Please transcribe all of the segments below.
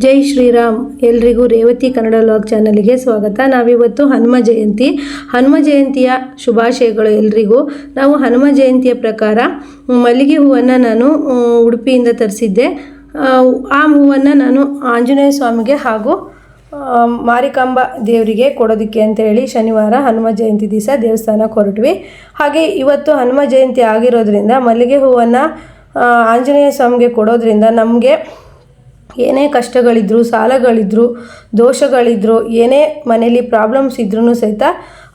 ಜೈ ಶ್ರೀರಾಮ್. ಎಲ್ರಿಗೂ ರೇವತಿ ಕನ್ನಡ ಲಾಗ್ ಚಾನಲ್ಗೆ ಸ್ವಾಗತ. ನಾವಿವತ್ತು ಹನುಮ ಜಯಂತಿ. ಹನುಮ ಜಯಂತಿಯ ಶುಭಾಶಯಗಳು ಎಲ್ರಿಗೂ. ನಾವು ಹನುಮ ಜಯಂತಿಯ ಪ್ರಕಾರ ಮಲ್ಲಿಗೆ ಹೂವನ್ನು ನಾನು ಉಡುಪಿಯಿಂದ ತರಿಸಿದ್ದೆ. ಆ, ಹೂವನ್ನು ನಾನು ಆಂಜನೇಯ ಸ್ವಾಮಿಗೆ ಹಾಗೂ ಮಾರಿಕಾಂಬ ದೇವರಿಗೆ ಕೊಡೋದಕ್ಕೆ ಅಂತ ಹೇಳಿ ಶನಿವಾರ ಹನುಮ ಜಯಂತಿ ದಿವಸ ದೇವಸ್ಥಾನಕ್ಕೆ ಹೊರಟ್ವಿ. ಹಾಗೆ ಇವತ್ತು ಹನುಮ ಜಯಂತಿ ಆಗಿರೋದ್ರಿಂದ ಮಲ್ಲಿಗೆ ಹೂವನ್ನು ಆಂಜನೇಯ ಸ್ವಾಮಿಗೆ ಕೊಡೋದ್ರಿಂದ ನಮಗೆ ಏನೇ ಕಷ್ಟಗಳಿದ್ರು, ಸಾಲಗಳಿದ್ರು, ದೋಷಗಳಿದ್ರು, ಏನೇ ಮನೇಲಿ ಪ್ರಾಬ್ಲಮ್ಸ್ ಇದ್ರೂ ಸಹಿತ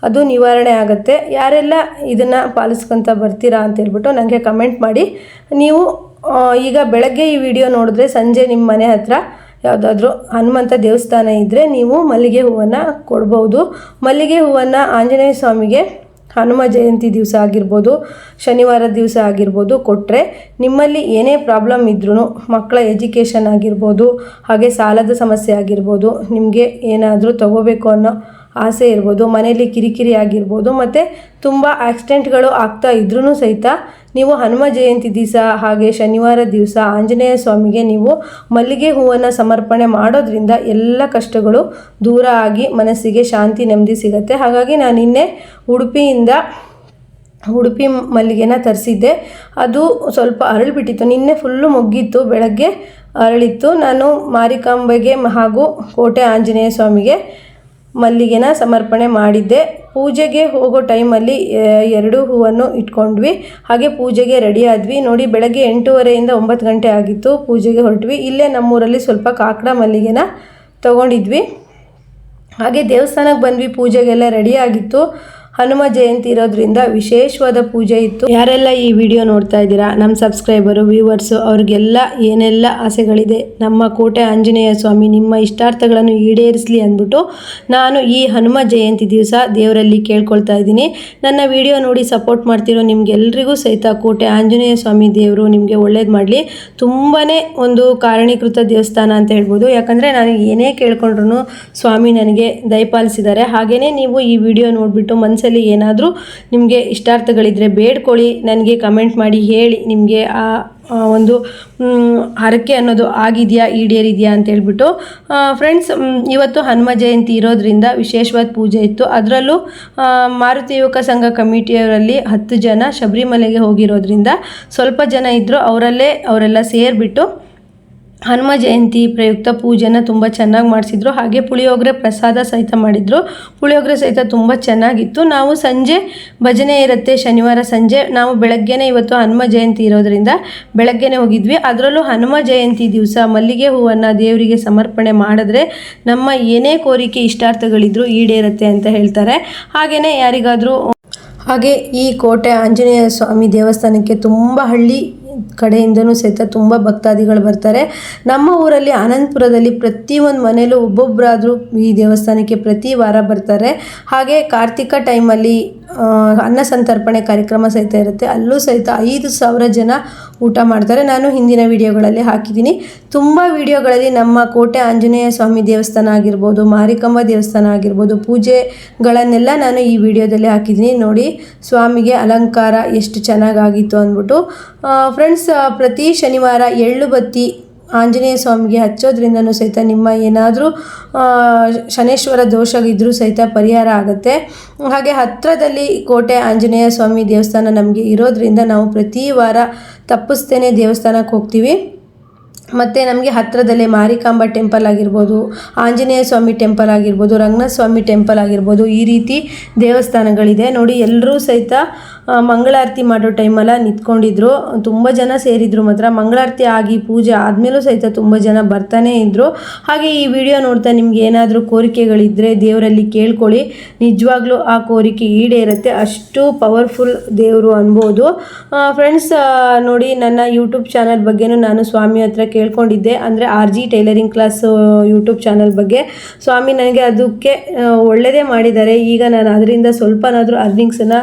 ಅದು ನಿವಾರಣೆ ಆಗುತ್ತೆ. ಯಾರೆಲ್ಲ ಇದನ್ನು ಪಾಲಿಸ್ಕೊತ ಬರ್ತೀರಾ ಅಂತ ಹೇಳ್ಬಿಟ್ಟು ನನಗೆ ಕಮೆಂಟ್ ಮಾಡಿ. ನೀವು ಈಗ ಬೆಳಗ್ಗೆ ಈ ವಿಡಿಯೋ ನೋಡಿದ್ರೆ ಸಂಜೆ ನಿಮ್ಮ ಮನೆ ಹತ್ರ ಯಾವುದಾದ್ರೂ ಹನುಮಂತ ದೇವಸ್ಥಾನ ಇದ್ದರೆ ನೀವು ಮಲ್ಲಿಗೆ ಹೂವನ್ನು ಕೊಡ್ಬೋದು. ಮಲ್ಲಿಗೆ ಹೂವನ್ನು ಆಂಜನೇಯ ಸ್ವಾಮಿಗೆ ಹನುಮ ಜಯಂತಿ ದಿವಸ ಆಗಿರ್ಬೋದು, ಶನಿವಾರ ದಿವಸ ಆಗಿರ್ಬೋದು ಕೊಟ್ಟರೆ ನಿಮ್ಮಲ್ಲಿ ಏನೇ ಪ್ರಾಬ್ಲಮ್ ಇದ್ರೂ ಮಕ್ಕಳ ಎಜುಕೇಷನ್ ಆಗಿರ್ಬೋದು, ಹಾಗೆ ಸಾಲದ ಸಮಸ್ಯೆ ಆಗಿರ್ಬೋದು, ನಿಮಗೆ ಏನಾದರೂ ತಗೋಬೇಕು ಅನ್ನೋ ಆಸೆ ಇರ್ಬೋದು ಮನೆಯಲ್ಲಿ ಕಿರಿಕಿರಿ ಆಗಿರ್ಬೋದು, ಮತ್ತು ತುಂಬ ಆಕ್ಸಿಡೆಂಟ್ಗಳು ಆಗ್ತಾ ಇದ್ರೂ ಸಹಿತ ನೀವು ಹನುಮ ಜಯಂತಿ ದಿವಸ ಹಾಗೆ ಶನಿವಾರ ದಿವಸ ಆಂಜನೇಯ ಸ್ವಾಮಿಗೆ ನೀವು ಮಲ್ಲಿಗೆ ಹೂವನ್ನು ಸಮರ್ಪಣೆ ಮಾಡೋದ್ರಿಂದ ಎಲ್ಲ ಕಷ್ಟಗಳು ದೂರ ಆಗಿ ಮನಸ್ಸಿಗೆ ಶಾಂತಿ, ನೆಮ್ಮದಿ ಸಿಗುತ್ತೆ. ಹಾಗಾಗಿ ನಾನು ನಿನ್ನೆ ಉಡುಪಿಯಿಂದ ಉಡುಪಿ ಮಲ್ಲಿಗೆನ ತರಿಸಿದ್ದೆ. ಅದು ಸ್ವಲ್ಪ ಅರಳಿಬಿಟ್ಟಿತ್ತು. ನಿನ್ನೆ ಫುಲ್ಲು ಮುಗ್ಗಿತ್ತು, ಬೆಳಗ್ಗೆ ಅರಳಿತ್ತು. ನಾನು ಮಾರಿಕಾಂಬೆಗೆ ಹಾಗೂ ಕೋಟೆ ಆಂಜನೇಯ ಸ್ವಾಮಿಗೆ ಮಲ್ಲಿಗೆನ ಸಮರ್ಪಣೆ ಮಾಡಿದ್ದೆ. ಪೂಜೆಗೆ ಹೋಗೋ ಟೈಮಲ್ಲಿ ಎರಡೂ ಹೂವನ್ನು ಇಟ್ಕೊಂಡ್ವಿ. ಹಾಗೆ ಪೂಜೆಗೆ ರೆಡಿ ಆದ್ವಿ. ನೋಡಿ, ಬೆಳಗ್ಗೆ ಎಂಟೂವರೆಯಿಂದ ಒಂಬತ್ತು ಗಂಟೆ ಆಗಿತ್ತು ಪೂಜೆಗೆ ಹೊರಟ್ವಿ. ಇಲ್ಲೇ ನಮ್ಮೂರಲ್ಲಿ ಸ್ವಲ್ಪ ಕಾಕಡ ಮಲ್ಲಿಗೆನ ತಗೊಂಡಿದ್ವಿ. ಹಾಗೆ ದೇವಸ್ಥಾನಕ್ಕೆ ಬಂದ್ವಿ. ಪೂಜೆಗೆಲ್ಲ ರೆಡಿ ಆಗಿತ್ತು. ಹನುಮ ಜಯಂತಿ ಇರೋದ್ರಿಂದ ವಿಶೇಷವಾದ ಪೂಜೆ ಇತ್ತು. ಯಾರೆಲ್ಲ ಈ ವಿಡಿಯೋ ನೋಡ್ತಾ ಇದ್ದೀರಾ ನಮ್ಮ ಸಬ್ಸ್ಕ್ರೈಬರು, ವ್ಯೂವರ್ಸು, ಅವ್ರಿಗೆಲ್ಲ ಏನೆಲ್ಲ ಆಸೆಗಳಿದೆ, ನಮ್ಮ ಕೋಟೆ ಆಂಜನೇಯ ಸ್ವಾಮಿ ನಿಮ್ಮ ಇಷ್ಟಾರ್ಥಗಳನ್ನು ಈಡೇರಿಸಲಿ ಅಂದ್ಬಿಟ್ಟು ನಾನು ಈ ಹನುಮ ಜಯಂತಿ ದಿವಸ ದೇವರಲ್ಲಿ ಕೇಳ್ಕೊಳ್ತಾ ಇದ್ದೀನಿ. ನನ್ನ ವಿಡಿಯೋ ನೋಡಿ ಸಪೋರ್ಟ್ ಮಾಡ್ತಿರೋ ನಿಮಗೆಲ್ಲರಿಗೂ ಸಹಿತ ಕೋಟೆ ಆಂಜನೇಯ ಸ್ವಾಮಿ ದೇವರು ನಿಮಗೆ ಒಳ್ಳೇದು ಮಾಡಲಿ. ತುಂಬಾ ಒಂದು ಕಾರಣೀಕೃತ ದೇವಸ್ಥಾನ ಅಂತ ಹೇಳ್ಬೋದು. ಯಾಕಂದರೆ ನಾನು ಏನೇ ಕೇಳ್ಕೊಂಡ್ರು ಸ್ವಾಮಿ ನನಗೆ ದಯಪಾಲಿಸಿದ್ದಾರೆ. ಹಾಗೆಯೇ ನೀವು ಈ ವಿಡಿಯೋ ನೋಡಿಬಿಟ್ಟು ಮನಸ್ಸಲ್ಲಿ ಏನಾದರೂ ನಿಮಗೆ ಇಷ್ಟಾರ್ಥಗಳಿದ್ರೆ ಬೇಡ್ಕೊಳ್ಳಿ, ನನಗೆ ಕಮೆಂಟ್ ಮಾಡಿ ಹೇಳಿ, ನಿಮಗೆ ಆ ಒಂದು ಹರಕೆ ಅನ್ನೋದು ಆಗಿದೆಯಾ, ಈಡೇರಿದೆಯಾ ಅಂತ ಹೇಳ್ಬಿಟ್ಟು ಫ್ರೆಂಡ್ಸ್ ಇವತ್ತು ಹನುಮ ಜಯಂತಿ ಇರೋದ್ರಿಂದ ವಿಶೇಷವಾದ ಪೂಜೆ ಇತ್ತು. ಅದರಲ್ಲೂ ಮಾರುತಿ ಯುವಕ ಸಂಘ ಕಮಿಟಿಯವರಲ್ಲಿ ಹತ್ತು ಜನ ಶಬರಿಮಲೆಗೆ ಹೋಗಿರೋದ್ರಿಂದ ಸ್ವಲ್ಪ ಜನ ಇದ್ದರು ಅವರಲ್ಲೇ ಅವರೆಲ್ಲ ಸೇರಿಬಿಟ್ಟು ಹನುಮ ಜಯಂತಿ ಪ್ರಯುಕ್ತ ಪೂಜೆನ ತುಂಬ ಚೆನ್ನಾಗಿ ಮಾಡಿಸಿದ್ರು. ಹಾಗೆ ಪುಳಿಯೋಗರೆ ಪ್ರಸಾದ ಸಹಿತ ಮಾಡಿದರು. ಪುಳಿಯೋಗರೆ ಸಹಿತ ತುಂಬ ಚೆನ್ನಾಗಿತ್ತು. ನಾವು ಸಂಜೆ ಭಜನೆ ಇರುತ್ತೆ ಶನಿವಾರ ಸಂಜೆ. ನಾವು ಬೆಳಗ್ಗೆನೇ ಇವತ್ತು ಹನುಮ ಜಯಂತಿ ಇರೋದರಿಂದ ಬೆಳಗ್ಗೆನೇ ಹೋಗಿದ್ವಿ. ಅದರಲ್ಲೂ ಹನುಮ ಜಯಂತಿ ದಿವಸ ಮಲ್ಲಿಗೆ ಹೂವನ್ನು ದೇವರಿಗೆ ಸಮರ್ಪಣೆ ಮಾಡಿದ್ರೆ ನಮ್ಮ ಏನೇ ಕೋರಿಕೆ ಇಷ್ಟಾರ್ಥಗಳಿದ್ರು ಈಡೇರುತ್ತೆ ಅಂತ ಹೇಳ್ತಾರೆ. ಹಾಗೆಯೇ ಯಾರಿಗಾದರೂ ಹಾಗೆ ಈ ಕೋಟೆ ಆಂಜನೇಯ ಸ್ವಾಮಿ ದೇವಸ್ಥಾನಕ್ಕೆ ತುಂಬ ಹಳ್ಳಿ ಕಡೆಯಿಂದನೂ ಸಹಿತ ತುಂಬ ಭಕ್ತಾದಿಗಳು ಬರ್ತಾರೆ. ನಮ್ಮ ಊರಲ್ಲಿ ಆನಂದಪುರದಲ್ಲಿ ಪ್ರತಿಯೊಂದು ಮನೆಯಲ್ಲೂ ಒಬ್ಬೊಬ್ಬರಾದರೂ ಈ ದೇವಸ್ಥಾನಕ್ಕೆ ಪ್ರತಿ ವಾರ ಬರ್ತಾರೆ. ಹಾಗೆ ಕಾರ್ತಿಕ ಟೈಮಲ್ಲಿ ಅನ್ನ ಸಂತರ್ಪಣೆ ಕಾರ್ಯಕ್ರಮ ಸಹಿತ ಇರುತ್ತೆ. ಅಲ್ಲೂ ಸಹಿತ ಐದು ಸಾವಿರ ಜನ ಊಟ ಮಾಡ್ತಾರೆ. ನಾನು ಹಿಂದಿನ ವಿಡಿಯೋಗಳಲ್ಲಿ ಹಾಕಿದ್ದೀನಿ. ತುಂಬ ವಿಡಿಯೋಗಳಲ್ಲಿ ನಮ್ಮ ಕೋಟೆ ಆಂಜನೇಯ ಸ್ವಾಮಿ ದೇವಸ್ಥಾನ ಆಗಿರ್ಬೋದು, ಮಾರಿಕಂಬ ದೇವಸ್ಥಾನ ಆಗಿರ್ಬೋದು, ಪೂಜೆಗಳನ್ನೆಲ್ಲ ನಾನು ಈ ವಿಡಿಯೋದಲ್ಲಿ ಹಾಕಿದ್ದೀನಿ. ನೋಡಿ, ಸ್ವಾಮಿಗೆ ಅಲಂಕಾರ ಎಷ್ಟು ಚೆನ್ನಾಗಾಗಿತ್ತು ಅಂದ್ಬಿಟ್ಟು. ಫ್ರೆಂಡ್ಸ್ ಪ್ರತಿ ಶನಿವಾರ ಎಳ್ಳು ಬತ್ತಿ ಆಂಜನೇಯ ಸ್ವಾಮಿಗೆ ಹಚ್ಚೋದ್ರಿಂದನೂ ಸಹಿತ ನಿಮ್ಮ ಏನಾದರೂ ಶನೇಶ್ವರ ದೋಷ ಇದ್ದರೂ ಸಹಿತ ಪರಿಹಾರ ಆಗುತ್ತೆ. ಹಾಗೆ ಹತ್ತಿರದಲ್ಲಿ ಕೋಟೆ ಆಂಜನೇಯ ಸ್ವಾಮಿ ದೇವಸ್ಥಾನ ನಮಗೆ ಇರೋದ್ರಿಂದ ನಾವು ಪ್ರತಿ ವಾರ ತಪ್ಪಿಸ್ತೇನೆ ದೇವಸ್ಥಾನಕ್ಕೆ ಹೋಗ್ತೀವಿ. ಮತ್ತು ನಮಗೆ ಹತ್ತಿರದಲ್ಲೇ ಮಾರಿಕಾಂಬ ಟೆಂಪಲ್ ಆಗಿರ್ಬೋದು, ಆಂಜನೇಯ ಸ್ವಾಮಿ ಟೆಂಪಲ್ ಆಗಿರ್ಬೋದು ರಂಗನಾಥ ಸ್ವಾಮಿ ಟೆಂಪಲ್ ಆಗಿರ್ಬೋದು, ಈ ರೀತಿ ದೇವಸ್ಥಾನಗಳಿದೆ. ನೋಡಿ, ಎಲ್ಲರೂ ಸಹಿತ ಮಂಗಳಾರತಿ ಮಾಡೋ ಟೈಮೆಲ್ಲ ನಿಂತ್ಕೊಂಡಿದ್ರು. ತುಂಬ ಜನ ಸೇರಿದ್ರು ಮಾತ್ರ. ಮಂಗಳಾರತಿ ಆಗಿ ಪೂಜೆ ಆದಮೇಲೂ ಸಹಿತ ತುಂಬ ಜನ ಬರ್ತಾನೇ ಇದ್ದರು ಹಾಗೆ ಈ ವಿಡಿಯೋ ನೋಡ್ತಾ ನಿಮ್ಗೆ ಏನಾದರೂ ಕೋರಿಕೆಗಳಿದ್ದರೆ ದೇವರಲ್ಲಿ ಕೇಳ್ಕೊಳ್ಳಿ. ನಿಜವಾಗ್ಲೂ ಆ ಕೋರಿಕೆ ಈಡೇರುತ್ತೆ. ಅಷ್ಟು ಪವರ್ಫುಲ್ ದೇವರು ಅನ್ಬೋದು. ಫ್ರೆಂಡ್ಸ್ ನೋಡಿ, ನನ್ನ ಯೂಟ್ಯೂಬ್ ಚಾನಲ್ ಬಗ್ಗೆನೂ ನಾನು ಸ್ವಾಮಿ ಹತ್ರ ಕೇಳ್ಕೊಂಡಿದ್ದೆ ಅಂದರೆ R G tailoring class YouTube channel ಬಗ್ಗೆ. ಸ್ವಾಮಿ ನನಗೆ ಅದಕ್ಕೆ ಒಳ್ಳೆಯದೇ ಮಾಡಿದ್ದಾರೆ. ಈಗ ನಾನು ಅದರಿಂದ ಸ್ವಲ್ಪನಾದರೂ ಅರ್ನಿಂಗ್ಸನ್ನು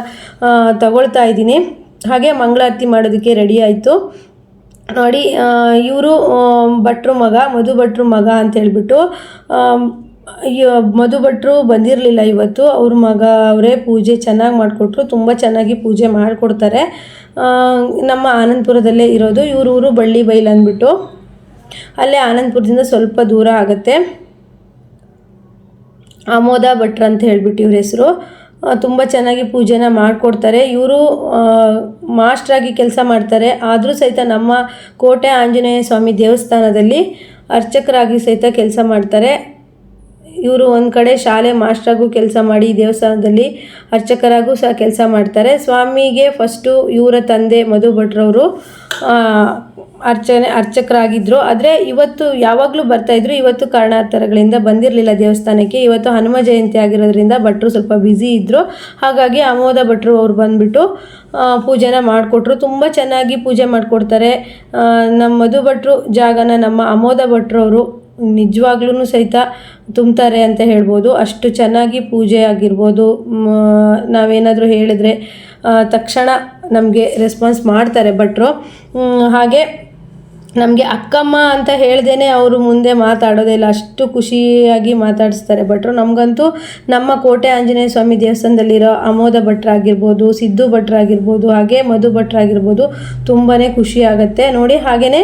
ತಗೊಳ್ತಾ ಇದ್ದೀನಿ. ಹಾಗೆ ಮಂಗಳಾರತಿ ಮಾಡೋದಕ್ಕೆ ರೆಡಿ ಆಯಿತು. ನೋಡಿ ಇವರು ಭಟ್ರು ಮಗ, ಮಧು ಭಟ್ರು ಮಗ ಅಂತ ಹೇಳ್ಬಿಟ್ಟು ಮಧು ಭಟ್ರು ಬಂದಿರಲಿಲ್ಲ ಇವತ್ತು. ಅವ್ರ ಮಗ ಅವರೇ ಪೂಜೆ ಚೆನ್ನಾಗಿ ಮಾಡಿಕೊಟ್ರು. ತುಂಬ ಚೆನ್ನಾಗಿ ಪೂಜೆ ಮಾಡಿಕೊಡ್ತಾರೆ. ನಮ್ಮ ಆನಂದಪುರದಲ್ಲೇ ಇರೋದು. ಇವ್ರ ಊರು ಬಳ್ಳಿ ಬೈಲ್ ಅಂದ್ಬಿಟ್ಟು. ಅಲ್ಲೇ ಆನಂದಪುರದಿಂದ ಸ್ವಲ್ಪ ದೂರ ಆಗುತ್ತೆ. ಆಮೋದ ಭಟ್ರ ಅಂತ ಹೇಳ್ಬಿಟ್ಟು ಇವ್ರ ಹೆಸರು. ತುಂಬ ಚೆನ್ನಾಗಿ ಪೂಜೆನ ಮಾಡಿಕೊಡ್ತಾರೆ. ಇವರು ಮಾಸ್ಟ್ರಾಗಿ ಕೆಲಸ ಮಾಡ್ತಾರೆ. ಆದರೂ ಸಹಿತ ನಮ್ಮ ಕೋಟೆ ಆಂಜನೇಯ ಸ್ವಾಮಿ ದೇವಸ್ಥಾನದಲ್ಲಿ ಅರ್ಚಕರಾಗಿ ಸಹಿತ ಕೆಲಸ ಮಾಡ್ತಾರೆ. ಇವರು ಒಂದು ಕಡೆ ಶಾಲೆ ಮಾಸ್ಟ್ರಾಗೂ ಕೆಲಸ ಮಾಡಿ ದೇವಸ್ಥಾನದಲ್ಲಿ ಅರ್ಚಕರಾಗೂ ಸಹ ಕೆಲಸ ಮಾಡ್ತಾರೆ. ಸ್ವಾಮಿಗೆ ಫಸ್ಟು ಇವರ ತಂದೆ ಮಧು ಭಟ್ರವರು ಅರ್ಚನೆ ಅರ್ಚಕರಾಗಿದ್ದರು ಆದರೆ ಇವತ್ತು ಯಾವಾಗಲೂ ಬರ್ತಾಯಿದ್ರು ಇವತ್ತು ಕಾರಣಾಂತರಗಳಿಂದ ಬಂದಿರಲಿಲ್ಲ ದೇವಸ್ಥಾನಕ್ಕೆ. ಇವತ್ತು ಹನುಮ ಜಯಂತಿ ಆಗಿರೋದ್ರಿಂದ ಭಟ್ರು ಸ್ವಲ್ಪ ಬ್ಯುಸಿ ಇದ್ದರು ಹಾಗಾಗಿ ಅಮೋದ ಭಟ್ರು ಅವ್ರು ಬಂದುಬಿಟ್ಟು ಪೂಜೆನ ಮಾಡಿಕೊಟ್ರು. ತುಂಬ ಚೆನ್ನಾಗಿ ಪೂಜೆ ಮಾಡಿಕೊಡ್ತಾರೆ. ನಮ್ಮ ಮಧು ಭಟ್ರು ಜಾಗನ ನಮ್ಮ ಅಮೋದ ಭಟ್ರು ಅವರು ನಿಜವಾಗ್ಲೂ ಸಹಿತ ತುಂಬ್ತಾರೆ ಅಂತ ಹೇಳ್ಬೋದು. ಅಷ್ಟು ಚೆನ್ನಾಗಿ ಪೂಜೆ ಆಗಿರ್ಬೋದು. ನಾವೇನಾದರೂ ಹೇಳಿದ್ರೆ ತಕ್ಷಣ ನಮಗೆ ರೆಸ್ಪಾನ್ಸ್ ಮಾಡ್ತಾರೆ ಭಟ್ರು. ಹಾಗೆ ನಮಗೆ ಅಕ್ಕಮ್ಮ ಅಂತ ಹೇಳ್ದೇ ಅವರು ಮುಂದೆ ಮಾತಾಡೋದೇ ಇಲ್ಲ. ಅಷ್ಟು ಖುಷಿಯಾಗಿ ಮಾತಾಡಿಸ್ತಾರೆ. ಭಟ್ರು ನಮಗಂತೂ ನಮ್ಮ ಕೋಟೆ ಆಂಜನೇಯ ಸ್ವಾಮಿ ದೇವಸ್ಥಾನದಲ್ಲಿರೋ ಅಮೋದ ಭಟ್ರಾಗಿರ್ಬೋದು ಸಿದ್ದು ಭಟ್ರಾಗಿರ್ಬೋದು ಹಾಗೆ ಮಧು ಭಟ್ರಾಗಿರ್ಬೋದು ತುಂಬಾ ಖುಷಿ ಆಗುತ್ತೆ. ನೋಡಿ ಹಾಗೆಯೇ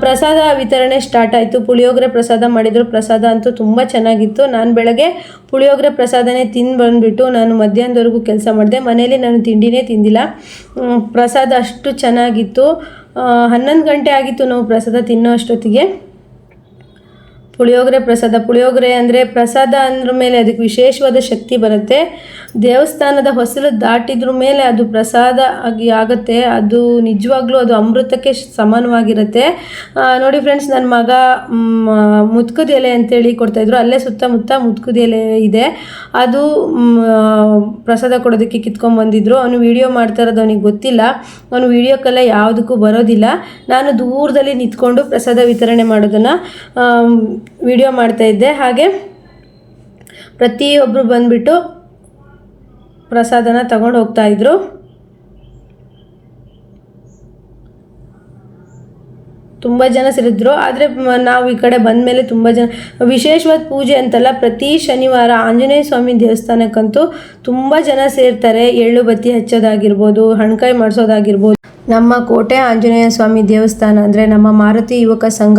ಪ್ರಸಾದ ವಿತರಣೆ ಸ್ಟಾರ್ಟ್ ಆಯಿತು. ಪುಳಿಯೋಗರೆ ಪ್ರಸಾದ ಮಾಡಿದ್ರು. ಪ್ರಸಾದ ಅಂತೂ ತುಂಬ ಚೆನ್ನಾಗಿತ್ತು. ನಾನು ಬೆಳಗ್ಗೆ ಪುಳಿಯೋಗರೆ ಪ್ರಸಾದನೇ ತಿಂದು ಬಂದುಬಿಟ್ಟು ನಾನು ಮಧ್ಯಾಹ್ನದವರೆಗೂ ಕೆಲಸ ಮಾಡಿದೆ. ಮನೇಲಿ ನಾನು ತಿಂಡಿನೇ ತಿಂದಿಲ್ಲ. ಪ್ರಸಾದ ಅಷ್ಟು ಚೆನ್ನಾಗಿತ್ತು. ಹನ್ನೊಂದು ಗಂಟೆ ಆಗಿತ್ತು ನಾವು ಪ್ರಸಾದ ತಿನ್ನೋ ಅಷ್ಟೊತ್ತಿಗೆ. ಪುಳಿಯೋಗರೆ ಪ್ರಸಾದ. ಪುಳಿಯೋಗರೆ ಅಂದರೆ ಪ್ರಸಾದ ಅಂದ್ರ ಮೇಲೆ ಅದಕ್ಕೆ ವಿಶೇಷವಾದ ಶಕ್ತಿ ಬರುತ್ತೆ. ದೇವಸ್ಥಾನದ ಹೊಸಲು ದಾಟಿದ್ರ ಮೇಲೆ ಅದು ಪ್ರಸಾದ ಆಗಿ ಆಗುತ್ತೆ, ಅದು ನಿಜವಾಗ್ಲೂ ಅದು ಅಮೃತಕ್ಕೆ ಸಮಾನವಾಗಿರುತ್ತೆ. ನೋಡಿ ಫ್ರೆಂಡ್ಸ್ ನನ್ನ ಮಗ ಮುತ್ಕದ ಎಲೆ ಅಂತೇಳಿ ಕೊಡ್ತಾಯಿದ್ರು ಅಲ್ಲೇ ಸುತ್ತಮುತ್ತ ಮುತ್ಕದ ಎಲೆ ಇದೆ. ಅದು ಪ್ರಸಾದ ಕೊಡೋದಕ್ಕೆ ಕಿತ್ಕೊಂಡ್ಬಂದಿದ್ರು ಅವನು ವಿಡಿಯೋ ಮಾಡ್ತಾ ಇರೋದು ಅವನಿಗೆ ಗೊತ್ತಿಲ್ಲ. ಅವನು ವಿಡಿಯೋಕ್ಕೆಲ್ಲ ಯಾವುದಕ್ಕೂ ಬರೋದಿಲ್ಲ. ನಾನು ದೂರದಲ್ಲಿ ನಿಂತ್ಕೊಂಡು ಪ್ರಸಾದ ವಿತರಣೆ ಮಾಡೋದನ್ನು ವಿಡಿಯೋ ಮಾಡ್ತಾ ಇದ್ದೆ. ಹಾಗೆ ಪ್ರತಿಯೊಬ್ಬರು ಬಂದುಬಿಟ್ಟು ಪ್ರಸಾದನ ತಗೊಂಡು ಹೋಗ್ತಾ ಇದ್ರು. ತುಂಬ ಜನ ಸೇರಿದ್ರು. ಆದರೆ ನಾವು ಈ ಕಡೆ ಬಂದ ಮೇಲೆ ತುಂಬ ಜನ, ವಿಶೇಷವಾದ ಪೂಜೆ ಅಂತಲ್ಲ, ಪ್ರತಿ ಶನಿವಾರ ಆಂಜನೇಯ ಸ್ವಾಮಿ ದೇವಸ್ಥಾನಕ್ಕಂತೂ ತುಂಬ ಜನ ಸೇರ್ತಾರೆ. ಎಳ್ಳು ಬತ್ತಿ ಹಚ್ಚೋದಾಗಿರ್ಬೋದು, ಹಣ್ಕಾಯಿ ಮಾಡಿಸೋದಾಗಿರ್ಬೋದು. ನಮ್ಮ ಕೋಟೆ ಆಂಜನೇಯ ಸ್ವಾಮಿ ದೇವಸ್ಥಾನ ಅಂದರೆ ನಮ್ಮ ಮಾರುತಿ ಯುವಕ ಸಂಘ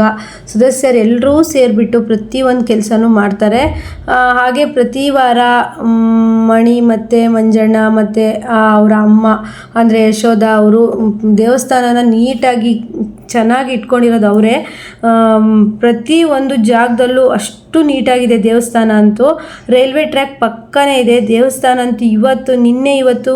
ಸದಸ್ಯರೆಲ್ಲರೂ ಸೇರಿಬಿಟ್ಟು ಪ್ರತಿಯೊಂದು ಕೆಲಸನೂ ಮಾಡ್ತಾರೆ. ಹಾಗೆ ಪ್ರತಿ ವಾರ ಮಣಿ ಮತ್ತು ಮಂಜಣ್ಣ ಮತ್ತು ಅವರ ಅಮ್ಮ, ಅಂದರೆ ಯಶೋಧ ಅವರು ದೇವಸ್ಥಾನನ ನೀಟಾಗಿ ಚೆನ್ನಾಗಿ ಇಟ್ಕೊಂಡಿರೋದು ಅವರೇ. ಪ್ರತಿ ಒಂದು ಜಾಗದಲ್ಲೂ ಅಷ್ಟು ನೀಟಾಗಿದೆ ದೇವಸ್ಥಾನ ಅಂತೂ. ರೈಲ್ವೆ ಟ್ರ್ಯಾಕ್ ಪಕ್ಕನೇ ಇದೆ. ದೇವಸ್ಥಾನ ಅಂತೂ ಇವತ್ತು, ನಿನ್ನೆ ಇವತ್ತು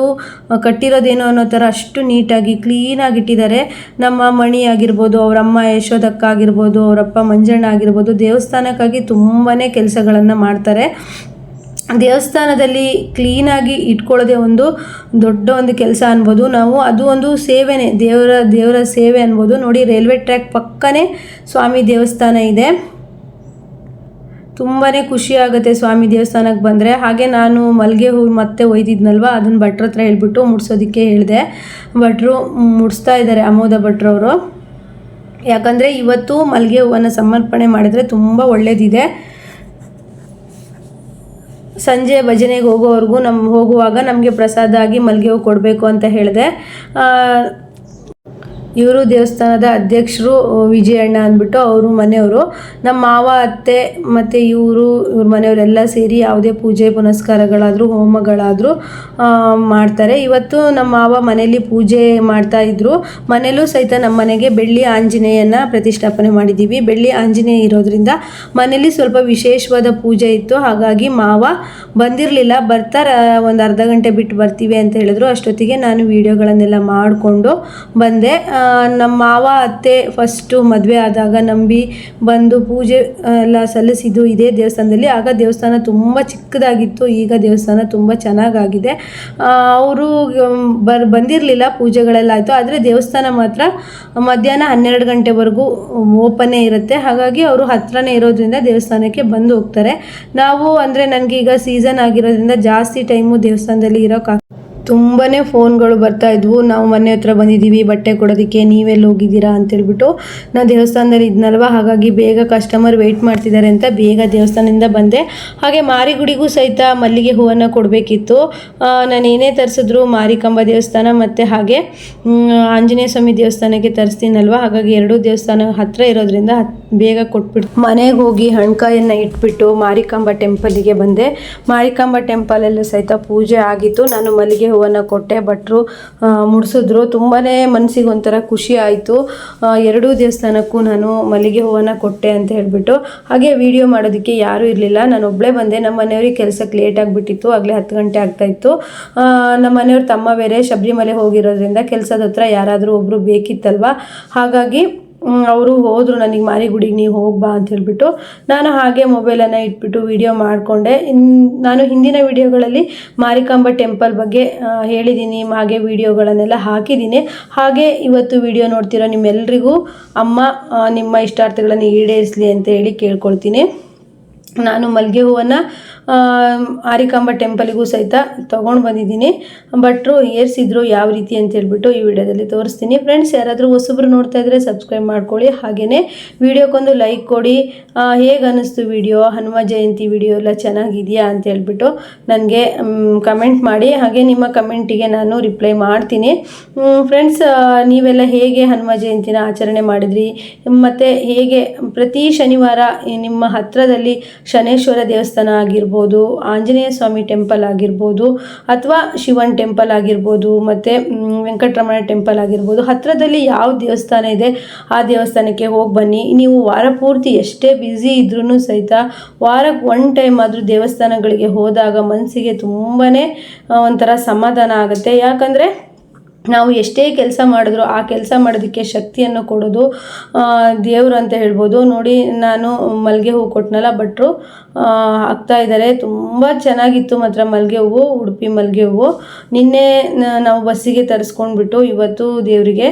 ಕಟ್ಟಿರೋದೇನೋ ಅನ್ನೋ ಥರ ಅಷ್ಟು ನೀಟಾಗಿ, ಕ್ಲೀನಾಗಿ ಇಟ್ಟಿದ್ದಾರೆ. ನಮ್ಮ ಮಣಿ ಆಗಿರ್ಬೋದು ಅವರಮ್ಮ ಯಶೋಧಕ್ಕ ಆಗಿರ್ಬೋದು ಅವರಪ್ಪ ಮಂಜಣ್ಣ ಆಗಿರ್ಬೋದು, ದೇವಸ್ಥಾನಕ್ಕಾಗಿ ತುಂಬಾ ಕೆಲಸಗಳನ್ನು ಮಾಡ್ತಾರೆ. ದೇವಸ್ಥಾನದಲ್ಲಿ ಕ್ಲೀನಾಗಿ ಇಟ್ಕೊಳ್ಳೋದೇ ಒಂದು ದೊಡ್ಡ ಒಂದು ಕೆಲಸ ಅನ್ಬೋದು. ನಾವು ಅದು ಒಂದು ಸೇವೆನೇ, ದೇವರ ದೇವರ ಸೇವೆ ಅನ್ಬೋದು. ನೋಡಿ ರೈಲ್ವೆ ಟ್ರ್ಯಾಕ್ ಪಕ್ಕನೇ ಸ್ವಾಮಿ ದೇವಸ್ಥಾನ ಇದೆ. ತುಂಬಾ ಖುಷಿ ಆಗುತ್ತೆ ಸ್ವಾಮಿ ದೇವಸ್ಥಾನಕ್ಕೆ ಬಂದರೆ. ಹಾಗೆ ನಾನು ಮಲ್ಲಿಗೆ ಹೂ ಮತ್ತೆ ಒಯ್ದಿದ್ನಲ್ವ, ಅದನ್ನು ಭಟ್ರ ಹತ್ರ ಹೇಳ್ಬಿಟ್ಟು ಮುಡ್ಸೋದಕ್ಕೆ ಹೇಳಿದೆ. ಭಟ್ರು ಮುಡಿಸ್ತಾ ಇದ್ದಾರೆ ಅಮೋದ ಭಟ್ರವರು ಯಾಕಂದರೆ ಇವತ್ತು ಮಲ್ಲಿಗೆ ಹೂವನ್ನು ಸಮರ್ಪಣೆ ಮಾಡಿದರೆ ತುಂಬ ಒಳ್ಳೆಯದಿದೆ ಸಂಜೆ ಭಜನೆಗೆ ಹೋಗೋವರೆಗೂ ನಮ್ಮ ಹೋಗುವಾಗ ನಮಗೆ ಪ್ರಸಾದ ಆಗಿ ಮಲ್ಲಿಗೆ ಹೂವು ಕೊಡಬೇಕು ಅಂತ ಹೇಳಿದೆ. ಇವರು ದೇವಸ್ಥಾನದ ಅಧ್ಯಕ್ಷರು ವಿಜಯಣ್ಣ ಅಂದ್ಬಿಟ್ಟು ಅವರು ಮನೆಯವರು. ನಮ್ಮ ಮಾವ, ಅತ್ತೆ ಮತ್ತು ಇವರು, ಇವ್ರ ಮನೆಯವರೆಲ್ಲ ಸೇರಿ ಯಾವುದೇ ಪೂಜೆ ಪುನಸ್ಕಾರಗಳಾದರೂ, ಹೋಮಗಳಾದರೂ ಮಾಡ್ತಾರೆ. ಇವತ್ತು ನಮ್ಮ ಮಾವ ಮನೆಯಲ್ಲಿ ಪೂಜೆ ಮಾಡ್ತಾ ಇದ್ರು. ಮನೇಲೂ ಸಹಿತ ನಮ್ಮ ಮನೆಗೆ ಬೆಳ್ಳಿ ಆಂಜನೇಯನ ಪ್ರತಿಷ್ಠಾಪನೆ ಮಾಡಿದ್ದೀವಿ. ಬೆಳ್ಳಿ ಆಂಜನೇಯ ಇರೋದ್ರಿಂದ ಮನೇಲಿ ಸ್ವಲ್ಪ ವಿಶೇಷವಾದ ಪೂಜೆ ಇತ್ತು. ಹಾಗಾಗಿ ಮಾವ ಬಂದಿರಲಿಲ್ಲ. ಬರ್ತಾರ, ಒಂದು ಅರ್ಧ ಗಂಟೆ ಬಿಟ್ಟು ಬರ್ತೀವಿ ಅಂತ ಹೇಳಿದ್ರು. ಅಷ್ಟೊತ್ತಿಗೆ ನಾನು ವೀಡಿಯೋಗಳನ್ನೆಲ್ಲ ಮಾಡಿಕೊಂಡು ಬಂದೆ. ನಮ್ಮ ಮಾವ, ಅತ್ತೆ ಫಸ್ಟು ಮದುವೆ ಆದಾಗ ನಂಬಿ ಬಂದು ಪೂಜೆ ಎಲ್ಲ ಸಲ್ಲಿಸಿದ್ದು ಇದೇ ದೇವಸ್ಥಾನದಲ್ಲಿ. ಆಗ ದೇವಸ್ಥಾನ ತುಂಬ ಚಿಕ್ಕದಾಗಿತ್ತು. ಈಗ ದೇವಸ್ಥಾನ ತುಂಬ ಚೆನ್ನಾಗಾಗಿದೆ. ಅವರು ಬರ್, ಬಂದಿರಲಿಲ್ಲ ಪೂಜೆಗಳೆಲ್ಲ ಆಯಿತು. ಆದರೆ ದೇವಸ್ಥಾನ ಮಾತ್ರ ಮಧ್ಯಾಹ್ನ ಹನ್ನೆರಡು ಗಂಟೆವರೆಗೂ ಓಪನ್ನೇ ಇರುತ್ತೆ. ಹಾಗಾಗಿ ಅವರು ಹತ್ರನೇ ಇರೋದ್ರಿಂದ ದೇವಸ್ಥಾನಕ್ಕೆ ಬಂದು ಹೋಗ್ತಾರೆ. ನಾವು ಅಂದರೆ ನನಗೆ ಈಗ ಸೀಸನ್ ಆಗಿರೋದ್ರಿಂದ ಜಾಸ್ತಿ ಟೈಮು ದೇವಸ್ಥಾನದಲ್ಲಿ ಇರೋಕ್ಕಾಗ ತುಂಬಾ ಫೋನ್ಗಳು ಬರ್ತಾ ಇದ್ವು. ನಾವು ಮನೆ ಹತ್ರ ಬಂದಿದ್ದೀವಿ, ಬಟ್ಟೆ ಕೊಡೋದಕ್ಕೆ, ನೀವೆಲ್ಲಿ ಹೋಗಿದ್ದೀರಾ ಅಂತೇಳ್ಬಿಟ್ಟು ನಾನು ದೇವಸ್ಥಾನದಲ್ಲಿ ಇದ್ನಲ್ವ? ಹಾಗಾಗಿ ಬೇಗ ಕಸ್ಟಮರ್ ವೆಯ್ಟ್ ಮಾಡ್ತಿದ್ದಾರೆ ಅಂತ ಬೇಗ ದೇವಸ್ಥಾನದಿಂದ ಬಂದೆ. ಹಾಗೆ ಮಾರಿಗುಡಿಗೂ ಸಹಿತ ಮಲ್ಲಿಗೆ ಹೂವನ್ನು ಕೊಡಬೇಕಿತ್ತು. ನಾನು ಏನೇ ತರಿಸಿದ್ರು ಮಾರಿಕಂಬ ದೇವಸ್ಥಾನ ಮತ್ತು ಹಾಗೆ ಆಂಜನೇಯ ಸ್ವಾಮಿ ದೇವಸ್ಥಾನಕ್ಕೆ ತರಿಸ್ತೀನಲ್ವ? ಹಾಗಾಗಿ ಎರಡೂ ದೇವಸ್ಥಾನ ಹತ್ತಿರ ಇರೋದ್ರಿಂದ ಬೇಗ ಕೊಟ್ಬಿಟ್ಟು ಮನೆಗೆ ಹೋಗಿ ಹಣ್ಕಾಯನ್ನು ಇಟ್ಬಿಟ್ಟು ಮಾರಿಕಾಂಬ ಟೆಂಪಲಿಗೆ ಬಂದೆ. ಮಾರಿಕಾಂಬ ಟೆಂಪಲಲ್ಲೂ ಸಹಿತ ಪೂಜೆ ಆಗಿತ್ತು. ನಾನು ಮಲ್ಲಿಗೆ ಹೂವನ್ನು ಕೊಟ್ಟೆ ಭಟ್ರು ಮುಡಿಸಿದ್ರು. ತುಂಬಾ ಮನಸ್ಸಿಗೆ ಒಂಥರ ಖುಷಿ ಆಯಿತು. ಎರಡೂ ದೇವಸ್ಥಾನಕ್ಕೂ ನಾನು ಮಲ್ಲಿಗೆ ಹೂವನ್ನು ಕೊಟ್ಟೆ ಅಂತ ಹೇಳಿಬಿಟ್ಟು, ಹಾಗೆ ವಿಡಿಯೋ ಮಾಡೋದಕ್ಕೆ ಯಾರೂ ಇರಲಿಲ್ಲ. ನಾನು ಒಬ್ಬಳೇ ಬಂದೆ. ನಮ್ಮ ಮನೆಯವ್ರಿಗೆ ಕೆಲಸಕ್ಕೆ ಲೇಟ್ ಆಗಿಬಿಟ್ಟಿತ್ತು. ಆಗಲೇ ಹತ್ತು ಗಂಟೆ ಆಗ್ತಾಯಿತ್ತು ನಮ್ಮ ಮನೆಯವ್ರ ತಮ್ಮ ಬೇರೆ, ಶಬರಿಮಲೆ ಹೋಗಿರೋದ್ರಿಂದ ಕೆಲಸದ ಹತ್ರ ಯಾರಾದರೂ ಒಬ್ಬರು ಬೇಕಿತ್ತಲ್ವ? ಹಾಗಾಗಿ ಅವರು ಹೋದರು, ನನಗೆ ಮಾರಿಗುಡಿಗೆ ನೀವು ಹೋಗ್ಬಾ ಅಂತ ಹೇಳ್ಬಿಟ್ಟು ನಾನು ಹಾಗೆ ಮೊಬೈಲನ್ನು ಇಟ್ಬಿಟ್ಟು ವಿಡಿಯೋ ಮಾಡಿಕೊಂಡೆ. ಇನ್, ನಾನು ಹಿಂದಿನ ವಿಡಿಯೋಗಳಲ್ಲಿ ಮಾರಿಕಾಂಬ ಟೆಂಪಲ್ ಬಗ್ಗೆ ಹೇಳಿದ್ದೀನಿ ಹಾಗೆ ವಿಡಿಯೋಗಳನ್ನೆಲ್ಲ ಹಾಕಿದ್ದೀನಿ ಹಾಗೆ ಇವತ್ತು ವಿಡಿಯೋ ನೋಡ್ತಿರೋ ನಿಮ್ಮೆಲ್ರಿಗೂ ಅಮ್ಮ ನಿಮ್ಮ ಇಷ್ಟಾರ್ಥಗಳನ್ನು ಈಡೇರಿಸಲಿ ಅಂತ ಹೇಳಿ ಕೇಳ್ಕೊಳ್ತೀನಿ. ನಾನು ಮಲ್ಲಿಗೆ ಹೂವನ್ನು ಆರಿಕಾಂಬ ಟೆಂಪಲಿಗೂ ಸಹಿತ ತೊಗೊಂಡು ಬಂದಿದ್ದೀನಿ. ಬಟ್ರು ಏರ್ಸಿದ್ರು ಯಾವ ರೀತಿ ಅಂತ ಹೇಳ್ಬಿಟ್ಟು ಈ ವಿಡಿಯೋದಲ್ಲಿ ತೋರಿಸ್ತೀನಿ. ಫ್ರೆಂಡ್ಸ್ ಯಾರಾದರೂ ಹೊಸಬ್ರು ನೋಡ್ತಾ ಇದ್ರೆ ಸಬ್ಸ್ಕ್ರೈಬ್ ಮಾಡ್ಕೊಳ್ಳಿ. ಹಾಗೆಯೇ ವಿಡಿಯೋಕ್ಕೊಂದು ಲೈಕ್ ಕೊಡಿ. ಹೇಗೆ ಅನ್ನಿಸ್ತು ವಿಡಿಯೋ? ಹನುಮ ಜಯಂತಿ ವಿಡಿಯೋ ಎಲ್ಲ ಚೆನ್ನಾಗಿದೆಯಾ ಅಂತ ಹೇಳ್ಬಿಟ್ಟು ನನಗೆ ಕಮೆಂಟ್ ಮಾಡಿ. ಹಾಗೆ ನಿಮ್ಮ ಕಮೆಂಟಿಗೆ ನಾನು ರಿಪ್ಲೈ ಮಾಡ್ತೀನಿ. ಫ್ರೆಂಡ್ಸ್ ನೀವೆಲ್ಲ ಹೇಗೆ ಹನುಮ ಜಯಂತಿನ ಆಚರಣೆ ಮಾಡಿದ್ರಿ? ಮತ್ತು ಹೇಗೆ ಪ್ರತಿ ಶನಿವಾರ ನಿಮ್ಮ ಹತ್ತಿರದಲ್ಲಿ ಶನೇಶ್ವರ ದೇವಸ್ಥಾನ ಆಗಿರ್ಬೋದು ಆಂಜನೇಯ ಸ್ವಾಮಿ ಟೆಂಪಲ್ ಆಗಿರ್ಬೋದು, ಅಥವಾ ಶಿವನ್ ಟೆಂಪಲ್ ಆಗಿರ್ಬೋದು, ಮತ್ತು ವೆಂಕಟರಮಣ ಟೆಂಪಲ್ ಆಗಿರ್ಬೋದು ಹತ್ತಿರದಲ್ಲಿ ಯಾವ ದೇವಸ್ಥಾನ ಇದೆ, ಆ ದೇವಸ್ಥಾನಕ್ಕೆ ಹೋಗಿ ಬನ್ನಿ. ನೀವು ವಾರ ಪೂರ್ತಿ ಎಷ್ಟೇ ಬ್ಯುಸಿ ಇದ್ರೂ ಸಹಿತ ವಾರಕ್ಕೆ ಒನ್ ಟೈಮ್ ಆದರೂ ದೇವಸ್ಥಾನಗಳಿಗೆ ಹೋದಾಗ ಮನಸ್ಸಿಗೆ ತುಂಬಾ ಒಂಥರ ಸಮಾಧಾನ ಆಗುತ್ತೆ. ಯಾಕಂದರೆ ನಾವು ಎಷ್ಟೇ ಕೆಲಸ ಮಾಡಿದ್ರು ಆ ಕೆಲಸ ಮಾಡೋದಕ್ಕೆ ಶಕ್ತಿಯನ್ನು ಕೊಡೋದು ದೇವರು ಅಂತ ಹೇಳ್ಬೋದು. ನೋಡಿ, ನಾನು ಮಲ್ಲಿಗೆ ಹೂವು ಕೊಟ್ಟನಲ್ಲ ಭಟ್ರು ಹಾಕ್ತಾ ಇದ್ದಾರೆ. ತುಂಬ ಚೆನ್ನಾಗಿತ್ತು ಮಾತ್ರ ಮಲ್ಲಿಗೆ ಹೂವು, ಉಡುಪಿ ಮಲ್ಲಿಗೆ ಹೂವು. ನಿನ್ನೆ ನಾವು ಬಸ್ಸಿಗೆ ತರಿಸ್ಕೊಂಡ್ಬಿಟ್ಟು ಇವತ್ತು ದೇವರಿಗೆ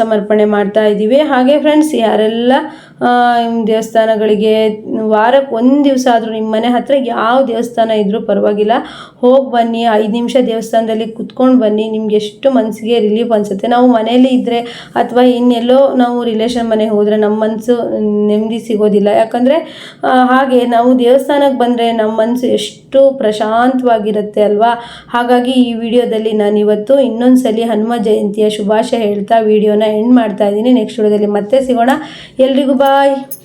ಸಮರ್ಪಣೆ ಮಾಡ್ತಾ ಇದ್ದೀವಿ. ಹಾಗೆ ಫ್ರೆಂಡ್ಸ್ ಯಾರೆಲ್ಲ ದೇವಸ್ಥಾನಗಳಿಗೆ ವಾರಕ್ಕೆ ಒಂದು ದಿವಸ ಆದರೂ ನಿಮ್ಮ ಮನೆ ಹತ್ತಿರ ಯಾವ ದೇವಸ್ಥಾನ ಇದ್ದರೂ ಪರವಾಗಿಲ್ಲ. ಹೋಗಿ ಬನ್ನಿ, ಐದು ನಿಮಿಷ ದೇವಸ್ಥಾನದಲ್ಲಿ ಕುತ್ಕೊಂಡು ಬನ್ನಿ, ನಿಮ್ಗೆ ಎಷ್ಟು ಮನಸ್ಸಿಗೆ ರಿಲೀಫ್ ಅನಿಸುತ್ತೆ. ನಾವು ಮನೇಲಿ ಇದ್ದರೆ ಅಥವಾ ಇನ್ನೆಲ್ಲೋ ನಾವು ರಿಲೇಷನ್ ಮನೆಗೆ ಹೋದರೆ ನಮ್ಮ ಮನಸ್ಸು ನೆಮ್ಮದಿ ಸಿಗೋದಿಲ್ಲ. ಯಾಕಂದರೆ ಹಾಗೆ ನಾವು ದೇವಸ್ಥಾನಕ್ಕೆ ಬಂದರೆ ನಮ್ಮ ಮನಸ್ಸು ಎಷ್ಟು ಪ್ರಶಾಂತವಾಗಿರುತ್ತೆ ಅಲ್ವಾ? ಹಾಗಾಗಿ ಈ ವಿಡಿಯೋದಲ್ಲಿ ನಾನು ಇವತ್ತು ಇನ್ನೊಂದು ಸಲ ಹನುಮ ಜಯಂತಿಯ ಶುಭಾಶಯ ಹೇಳ್ತಾ ವಿಡಿಯೋನ ಎಂಡ್ ಮಾಡ್ತಾ ಇದ್ದೀನಿ. ನೆಕ್ಸ್ಟ್ ವಿಡಿಯೋದಲ್ಲಿ ಮತ್ತೆ ಸಿಗೋಣ. ಎಲ್ರಿಗೂ bye.